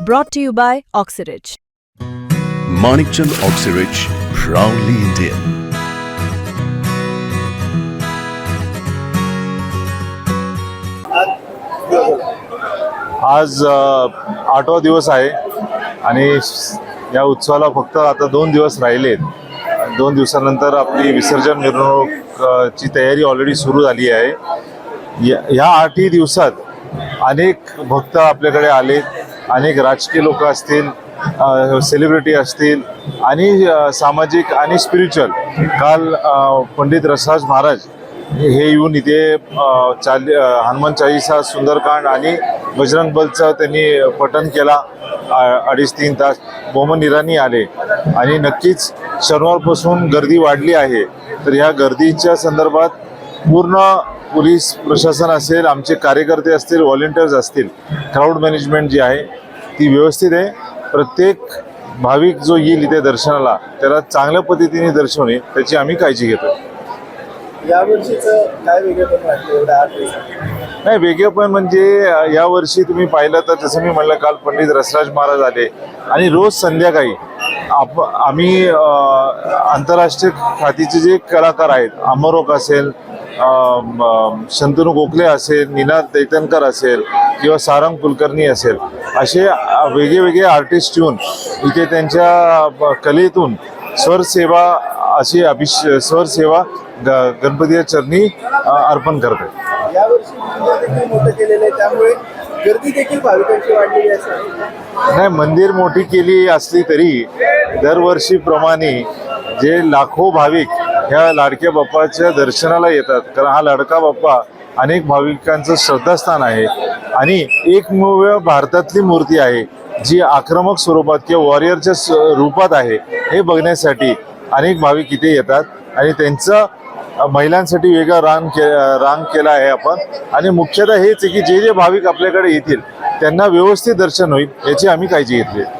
Brought to you by Oxyridge. Manikchand Oxyrich, proudly Indian. आज आठवा दिवस आहे आणि या उत्सवाला फक्त आता दोन दिवस राहिलेत दोन दिवसानंतर आपली विसर्जन मिरवणूक अ, ची तयारी ऑलरेडी सुरू झाली आहे या- ह्या आठही दिवसात अनेक भक्त आपल्याकडे आले अनेक राजकीय लोक असतील सेलिब्रिटी असतील आणि सामाजिक आणि स्पिरिच्युअल काल पंडित रसराज महाराज हे येऊन इथे चाली चाल हनुमान चाळीसा सुंदरकांड आणि बजरंग बलचं त्यांनी पठण केला. अडीच तीन तास बोमन इराणी आले. आणि नक्कीच शनिवारपासून गर्दी वाढली आहे. तर ह्या गर्दीच्या संदर्भात पूर्ण पोलीस प्रशासन असेल आमचे कार्यकर्ते असतील व्हॉलेंटियर्स असतील क्राऊड मॅनेजमेंट जी आहे ती व्यवस्थित आहे. प्रत्येक भाविक जो येईल इथे दर्शनाला त्याला चांगल्या पद्धतीने दर्शवणे त्याची आम्ही काळजी घेतो. काय नाही वेगळेपण म्हणजे यावर्षी तुम्ही पाहिलं तर जसं मी म्हणलं काल पंडित रसराज महाराज आले. आणि रोज संध्याकाळी आप आम्ही आंतरराष्ट्रीय खातीचे जे कलाकार आहेत अमरोक असेल शंतनू गोखले असेल निनाद दैतनकर असेल किंवा सारंग कुलकर्णी असेल असे अ, वेगळे वेगळे आर्टिस्ट येऊन इथे त्यांच्या कलेतून स्वरसेवा अशी अभिष स्वरसेवा ग गणपतीच्या चरणी अर्पण करतात यावर्षी मंदिर देखील मोठं केलेलं आहे त्यामुळे गर्दी देखील भाविकांची वाढलेली आहे असं आहे. नाही मंदिर मोठी केली असली तरी दरवर्षीप्रमाणे जे लाखो भाविक ह्या लाडक्या बाप्पाच्या दर्शनाला येतात. कारण हा लाडका बाप्पा अनेक भाविकांचं श्रद्धास्थान आहे. आणि एकमेव भारतातली मूर्ती आहे जी आक्रमक स्वरूपात किंवा वॉरियरच्या रूपात आहे हे बघण्यासाठी अनेक भाविक इथे येतात. आणि त्यांचं महिलांसाठी वेगळा रांग के रांग केला आहे आपण. आणि मुख्यतः हेच आहे की जे जे भाविक आपल्याकडे येतील त्यांना व्यवस्थित दर्शन होईल याची आम्ही काळजी घेतली आहे.